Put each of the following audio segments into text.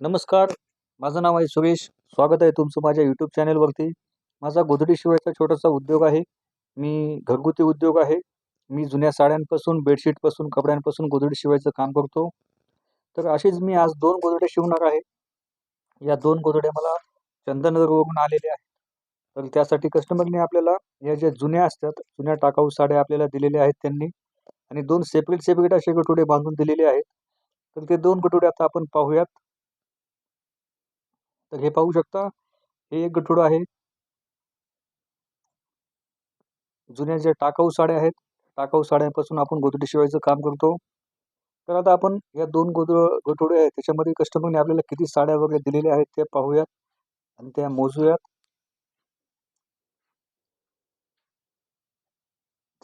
नमस्कार माझं नाव आहे सुरेश. स्वागत आहे तुमचं माझ्या यूट्यूब चॅनेलवरती माझा गोधडी शिवायचा छोटासा उद्योग आहे. मी घरगुती उद्योग आहे. मी जुन्या साड्यांपासून बेडशीटपासून कपड्यांपासून गोधडी शिवायचं काम करतो. तर अशीच मी आज दोन गोधड्या शिवणार आहे. या दोन गोधड्या मला चंदनगरवरून आलेल्या आहेत. तर त्यासाठी कस्टमरने आपल्याला या ज्या जुन्या असतात जुन्या टाकाऊ साड्या आपल्याला दिलेल्या आहेत त्यांनी आणि दोन सेपरेट सेपरेट असे गटोडे बांधून दिलेले आहेत. तर ते दोन गटोडे आता आपण पाहूयात. तर हे पाहू शकता हे एक गठुडं आहे. जुन्या ज्या टाकाऊ साड्या आहेत टाकाऊ साड्यांपासून आपण गोधडी शिवायचं काम करतो. तर आता आपण या दोन गोद गठोडे आहेत त्याच्यामध्ये कस्टमरने आपल्याला किती साड्या वगैरे दिलेल्या आहेत त्या पाहूयात आणि त्या मोजूयात.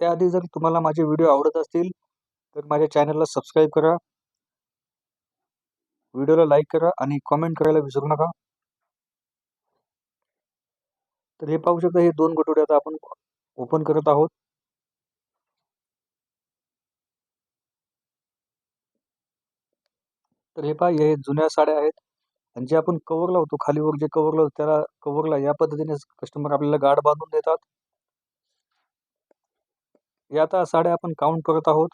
त्याआधी जर तुम्हाला माझे व्हिडिओ आवडत असतील तर माझ्या चॅनलला सबस्क्राईब करा. व्हिडिओला लाईक करा आणि कॉमेंट करायला विसरू नका. तर हे पाहू शकता हे दोन कटोरे आता आपण ओपन करत आहोत. तर हे पहा हे जुन्या साड्या आहेत. आणि जे आपण कवर लावतो खालीवर जे कवर लावतो त्याला कवरला या पद्धतीने कस्टमर आपल्याला गाठ बांधून देतात. या आता साड्या आपण काउंट करत आहोत.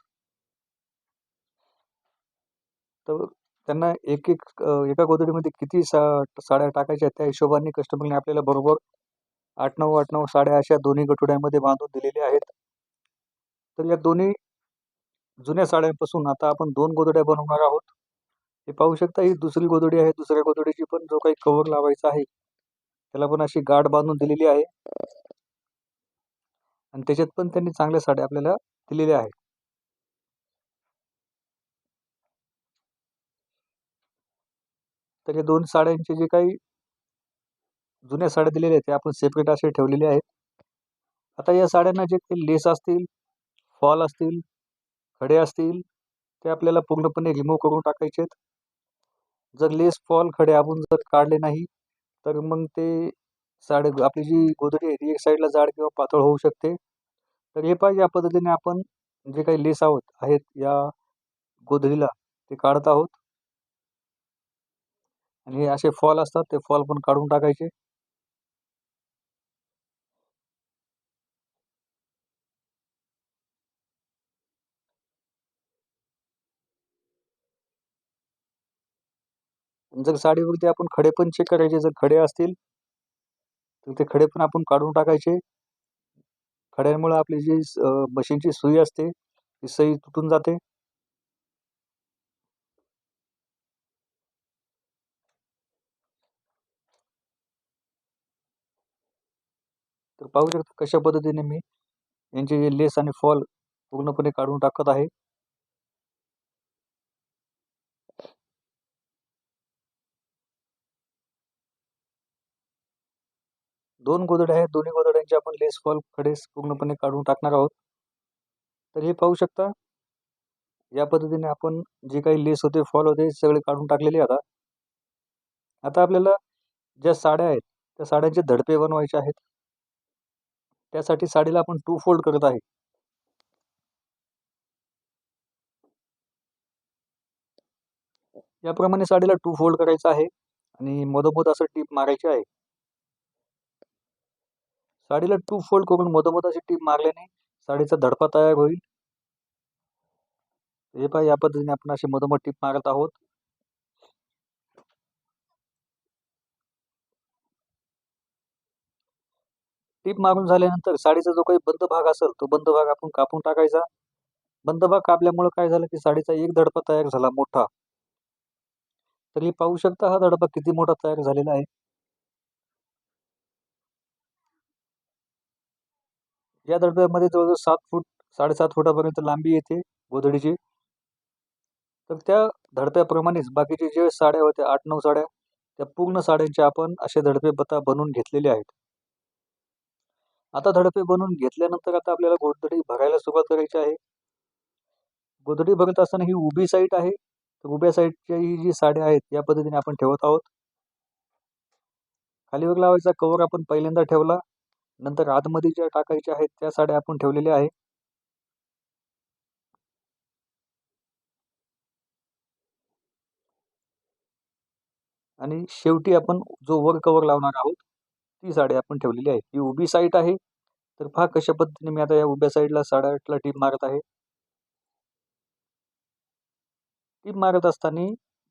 तर त्यांना एक एक एका गोदडीमध्ये किती सा साड्या टाकायच्या त्या हिशोबाने कस्टमरने आपल्याला बरोबर आठ नऊ आठ नऊ साड्या अशा दोन्ही गठोड्यामध्ये बांधून दिलेल्या आहेत. तर या दोन्ही जुन्या साड्यांपासून आता आपण दोन गोदड्या बनवणार आहोत. हे पाहू शकता ही दुसरी गोदडी आहे. दुसऱ्या गोदडीची पण जो काही कवर लावायचा आहे त्याला पण अशी गाठ बांधून दिलेली आहे. आणि त्याच्यात पण त्यांनी चांगल्या साड्या आपल्याला दिलेल्या आहेत. तर या दोन साड्यांचे जे काही जुन्या साड्या दिलेल्या आहेत त्या आपण सेपरेट असे ठेवलेले आहेत. आता या साड्यांना जे काही लेस असतील फॉल असतील खडे असतील ते आपल्याला पूर्णपणे रिमूव्ह करून टाकायचे आहेत. जर लेस फॉल खडे आपण जर काढले नाही तर मग ते साडे आपली जी गोदडी आहे ती एक साईडला जाड किंवा पातळ होऊ शकते. तर हे पाहिजे या पद्धतीने आपण जे काही लेस आहोत आहेत या गोधडीला ते काढत आहोत. आणि हे असे फॉल असतात ते फॉल पण काढून टाकायचे. जर साडीवरती आपण खडे पण चेक करायचे जर खडे असतील तर ते खडे पण आपण काढून टाकायचे. खड्यांमुळे आपली जी मशीनची सुई असते ती सई तुटून जाते. तर पाहू शकता कशा पद्धतीने मी यांचे जे लेस आणि फॉल पूर्णपणे काढून टाकत आहे. दोन गोदड्या आहेत. दोन्ही गोदड्यांचे आपण लेस फॉल खडेस पूर्णपणे काढून टाकणार आहोत. तर हे पाहू शकता या पद्धतीने आपण जे काही लेस होते फॉल होते सगळे काढून टाकलेले आता. आता आपल्याला ज्या साड्या आहेत त्या साड्यांचे धडपे बनवायचे आहेत. त्यासाठी साडीला आपण टू फोल्ड करत आहे. याप्रमाणे साडीला टू फोल्ड करायचं आहे आणि मधोमध असं टीप मारायची आहे. साडीला टू फोल्ड करून मधोमध अशी टीप मारल्याने साडीचा धडपा तयार होईल. हे पहा या पद्धतीने आपण अशी मधोमध टीप मारत आहोत. टीप मारून झाल्यानंतर साडीचा जो काही बंद भाग असेल तो बंद भाग आपण कापून टाकायचा. बंद भाग कापल्यामुळे काय झालं की साडीचा एक धडपा तयार झाला मोठा. तरी पाहू शकता हा धडपा किती मोठा तयार झालेला आहे. या दडप्यामध्ये जवळजवळ सात फूट साडेसात फुटापर्यंत लांबी येते गोधडीची. तर त्या धडप्याप्रमाणेच बाकीचे जे साड्या होत्या आठ नऊ साड्या त्या पूर्ण साड्यांच्या आपण असे धडपे बता बनवून घेतलेले आहेत. आता धडपे बनवून घेतल्यानंतर आता आपल्याला गोधडी भरायला सुरुवात करायची आहे. गोधडी भरत असताना ही उभी साईट आहे. तर उभ्या साईडच्या ही जी साड्या आहेत या पद्धतीने आपण ठेवत आहोत. खालीवर लावायचा कवर आपण पहिल्यांदा ठेवला. नंतर आतमध्ये ज्या टाकायच्या आहेत त्या साड्या आपण ठेवलेल्या आहे आणि शेवटी आपण जो वर कवर लावणार आहोत ती साडी आपण ठेवलेली आहे. ही उभी साईड आहे तर पहा कशा पद्धतीने मी आता या उभ्या साईडला साड्याला टीप मारत आहे. टीप मारत असताना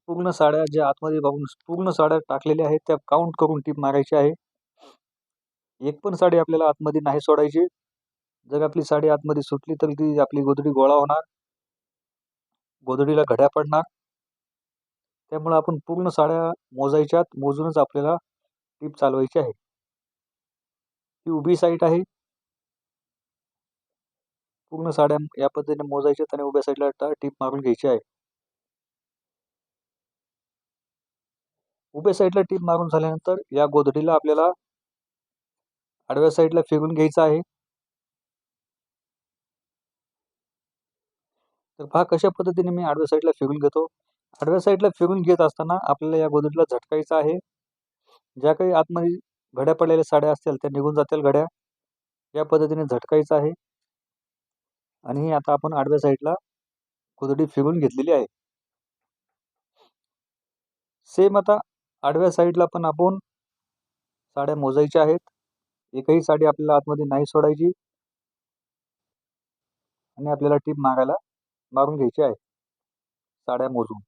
पूर्ण साड्या ज्या आतमध्ये बघून पूर्ण साड्या टाकलेल्या आहेत त्या काउंट करून टीप मारायची आहे. एक पण साडी आपल्याला आतमध्ये नाही सोडायची. जर आपली साडी आतमध्ये सुटली तर ती आपली गोधडी गोळा होणार. गोधडीला घड्या पडणार. त्यामुळे आपण पूर्ण साड्या मोजायच्यात मोजूनच आपल्याला टीप चालवायची आहे. ही उभी साईट आहे. पूर्ण साड्या या पद्धतीने मोजायच्यात आणि उभ्या साईडला टीप मारून घ्यायची आहे. उभ्या साईडला टीप मारून झाल्यानंतर या गोधडीला आपल्याला आडव्या साईडला फिरून घ्यायचं आहे. तर पहा कशा पद्धतीने मी आडव्या साईडला फिरून घेतो. आडव्या साईडला फिरून घेत असताना आपल्याला या गोदडीला झटकायचं आहे. ज्या काही आतमध्ये घड्या पडलेल्या साड्या असतील त्या निघून जातील घड्या. या पद्धतीने झटकायचं आहे. आणि आता आपण आडव्या साईडला गोदडी फिरून घेतलेली आहे. सेम आता आडव्या साईडला पण आपण साड्या मोजायच्या आहेत. एकही साडी आपल्याला आतमध्ये नाही सोडायची. आणि आपल्याला टीप मागायला मारून घ्यायची आहे. साड्या मोजून.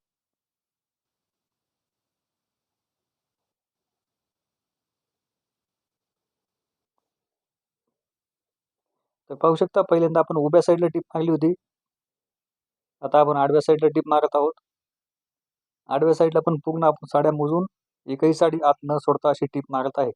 तर पाहू शकता पहिल्यांदा आपण उभ्या साईडला टीप मागली होती. आता आपण आडव्या साईडला टीप मारत आहोत. आडव्या साईडला पण पूर्ण आपण साड्या मोजून एकही साडी आत न सोडता अशी टीप मारत आहे.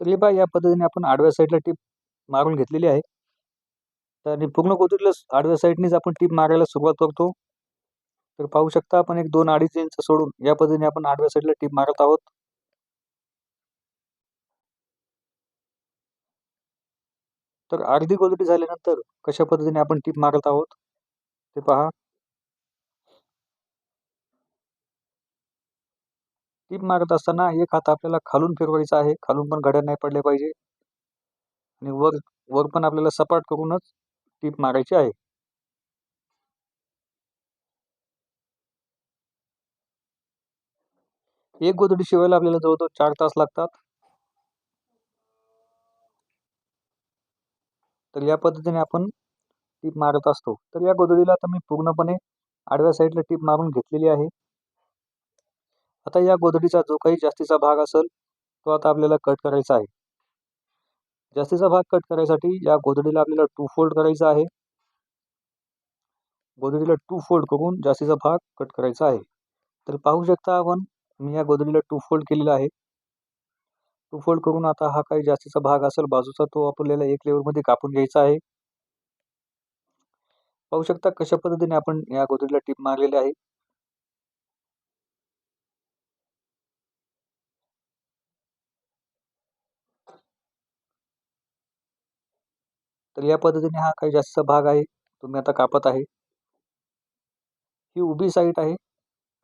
तर हे पहा या पद्धतीने आपण आडव्या साईडला टीप मारून घेतलेली आहे. आणि पूर्ण गोदरीला आडव्या साईडनेच आपण टीप मारायला सुरुवात करतो. तर पाहू शकता आपण एक दोन अडीच इंच सोडून या पद्धतीने आपण आडव्या साईडला टीप मारत आहोत. तर अर्धी गोदडी झाल्यानंतर कशा पद्धतीने आपण टीप मारत आहोत ते पहा. टीप मारत असताना एक हात आपल्याला खालून फिरवायचा आहे. खालून पण घड्या नाही पडल्या पाहिजे. आणि वर वर पण आपल्याला सपाट करूनच टीप मारायची आहे. एक गोधडी शिवायला आपल्याला जवळजवळ चार तास लागतात. तर या पद्धतीने आपण टीप मारत असतो. तर या गोधडीला आता मी पूर्णपणे आडव्या साईडला टीप मारून घेतलेली आहे. आता या गोधडीचा जो काही जास्तीचा भाग असेल तो आता आपल्याला कट करायचा आहे. जास्तीचा भाग कट करायसाठी या गोधडीला आपल्याला टू फोल्ड करायचा आहे. गोधडीला टू फोल्ड करून जास्तीचा भाग कट करायचा आहे. तर पाहू शकता आपण मी या गोधडीला टू फोल्ड केलेला आहे. टू फोल्ड करून आता हा काही जास्तीचा भाग असेल बाजूचा तो आपल्याला एक लेवलमध्ये कापून घ्यायचा आहे. पाहू शकता कशा पद्धतीने आपण या गोधडीला टीप मारलेली आहे. तर या पद्धतीने हा काही जास्त भाग आहे तुम्ही आता कापत आहे. ही उभी साईड आहे.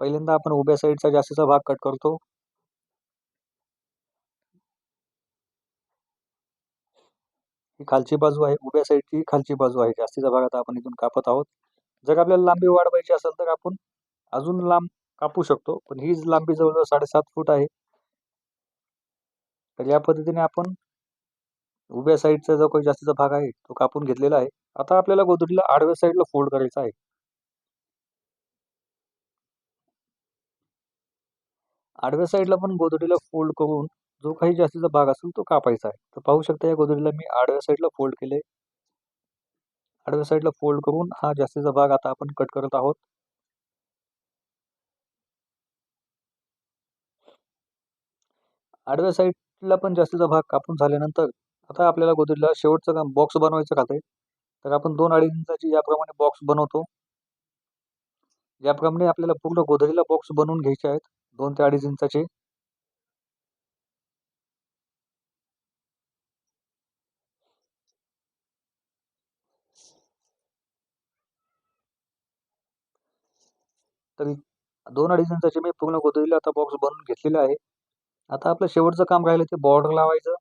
पहिल्यांदा आपण उभ्या साईडचा जास्तीचा भाग कट करतो. ही खालची बाजू आहे उभ्या साईडची खालची बाजू आहे. जास्तीचा भाग आता आपण इथून कापत आहोत. जर आपल्याला लांबी वाढवायची असेल तर आपण अजून लांब कापू शकतो पण ही लांबी जवळजवळ साडेसात फूट आहे. तर या पद्धतीने आपण उभ्या साईडचा जो काही जास्तीचा भाग आहे तो कापून घेतलेला आहे. आता आपल्याला गोदडीला आडव्या साईडला फोल्ड करायचा आहे. आडव्या साईडला पण गोदडीला फोल्ड करून जो काही जास्तीचा भाग असेल तो कापायचा आहे. तर पाहू शकता या गोदडीला मी आडव्या साईडला फोल्ड केले आडव्या साईडला फोल्ड करून हा जास्तीचा भाग आता आपण कट करत आहोत. आडव्या साईडला पण जास्तीचा भाग कापून झाल्यानंतर आता आपल्याला गोदरीला शेवटचं काम बॉक्स बनवायचं राहतंय तर आपण दोन अडीच इंचाची याप्रमाणे बॉक्स बनवतो याप्रमाणे आपल्याला पूर्ण गोदरीला बॉक्स बनवून घ्यायचे आहेत दोन ते अडीच इंचाचे तरी दोन अडीच इंचाचे मी पूर्ण गोदरीला आता बॉक्स बनवून घेतलेला आहे. आता आपलं शेवटचं काम राहिलं ते बॉर्डर लावायचं.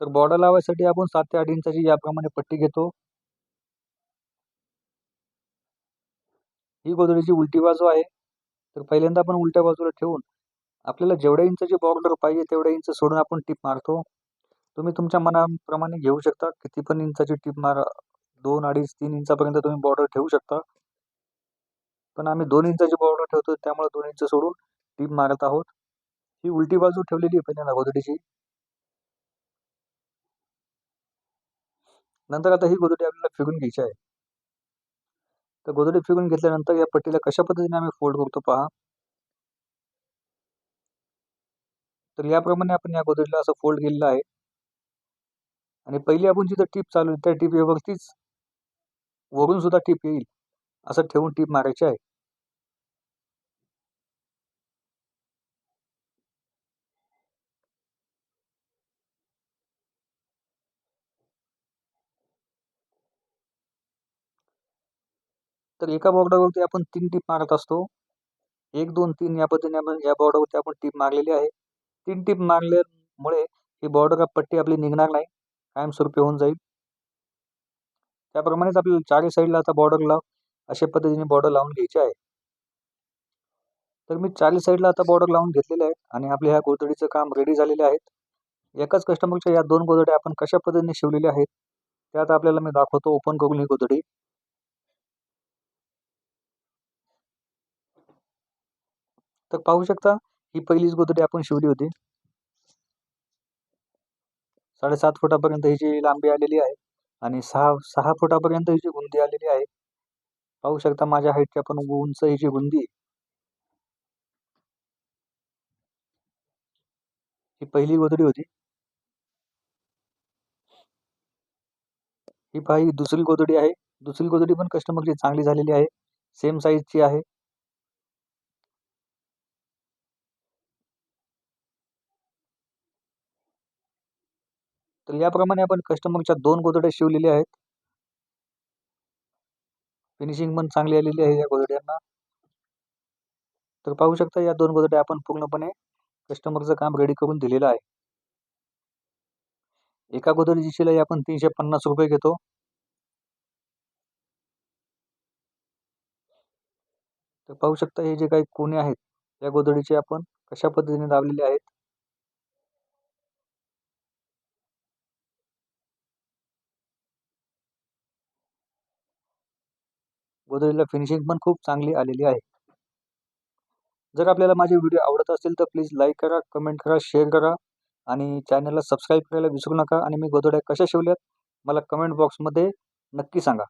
तर बॉर्डर लावायसाठी आपण सात ते आठ इंचाची याप्रमाणे पट्टी घेतो. ही गोदडीची उलटी बाजू आहे. तर पहिल्यांदा आपण उलट्या बाजूला ठेवून आपल्याला जेवढ्या इंचाची बॉर्डर पाहिजे तेवढ्या इंच सोडून आपण टीप मारतो. तुम्ही तुमच्या मनाप्रमाणे घेऊ शकता. किती पण इंचाची टीप मारा. दोन अडीच तीन इंचापर्यंत तुम्ही बॉर्डर ठेवू शकता. पण आम्ही दोन इंचाची बॉर्डर ठेवतो त्यामुळे दोन इंच सोडून टीप मारत आहोत. ही उलटी बाजू ठेवलेली आहे पहिल्यांदा गोदडीची नंतर आता ही गोदडी आपल्याला फिरून घ्यायची आहे. तर गोदडी फिरून घेतल्यानंतर या पट्टीला कशा पद्धतीने आम्ही फोल्ड करतो पहा. तर याप्रमाणे आपण या गोदडीला असं फोल्ड केलेलं आहे. आणि पहिली आपण जिथं टीप चालू त्या टीपवरतीच वरून सुद्धा टीप येईल. असं ठेवून टीप मारायची आहे. तर एका बॉर्डरवरती आपण तीन टीप मारत असतो. एक दोन तीन या पद्धतीने आपण या बॉर्डरवरती आपण टीप मारलेली आहे तीन टीप मारल्यामुळे ही बॉर्डर पट्टी आपली निघणार नाही कायमस्वरूपी होऊन जाईल. त्याप्रमाणेच आपल्याला चारही साईडला आता बॉर्डरला अशा पद्धतीने बॉर्डर लावून घ्यायची आहे. तर मी चारही साईडला आता बॉर्डर लावून घेतलेले आहे आणि आपल्या ह्या गोदडीचं काम रेडी झालेले आहेत. एकाच कस्टमरच्या या दोन गोदड्या आपण कशा पद्धतीने शिवलेल्या आहेत त्यात आपल्याला मी दाखवतो. ओपन करून ही गोदडी तर पाहू शकता ही पहिलीच गोदडी आपण शिवली होती. साडेसात फुटापर्यंत हिची लांबी आलेली आहे आणि सहा सहा फुटापर्यंत हिची गुंदी आलेली आहे पाहू शकता माझ्या हाईटच्या पण उंच हिची गुंदी ही पहिली गोदडी होती. ही पाही दुसरी गोदडी आहे. दुसरी गोदडी पण कस्टमरची चांगली झालेली आहे. सेम साईजची आहे. तर याप्रमाणे आपण कस्टमरच्या दोन गोदड्या शिवलेल्या आहेत. फिनिशिंग पण चांगली आलेली आहे या गोदड्यांना तर पाहू शकता या दोन गोदड्या आपण पूर्णपणे कस्टमरचं काम रेडी करून दिलेलं आहे. एका गोदडीची शिलाई आपण तीनशे पन्नास रुपये घेतो. तर पाहू शकता हे जे काही कोणे आहेत या गोदडीचे आपण कशा पद्धतीने दाबलेले आहेत. गोदरेजला फिनिशिंग पण खूप चांगली आलेली आहे. जर आपल्याला माझे व्हिडिओ आवडत असतील तर प्लीज लाईक करा कमेंट करा शेअर करा आणि चॅनलला सबस्क्राईब करायला विसरू नका आणि मी गोदड्या कशा शिवल्यात मला कमेंट बॉक्समध्ये नक्की सांगा.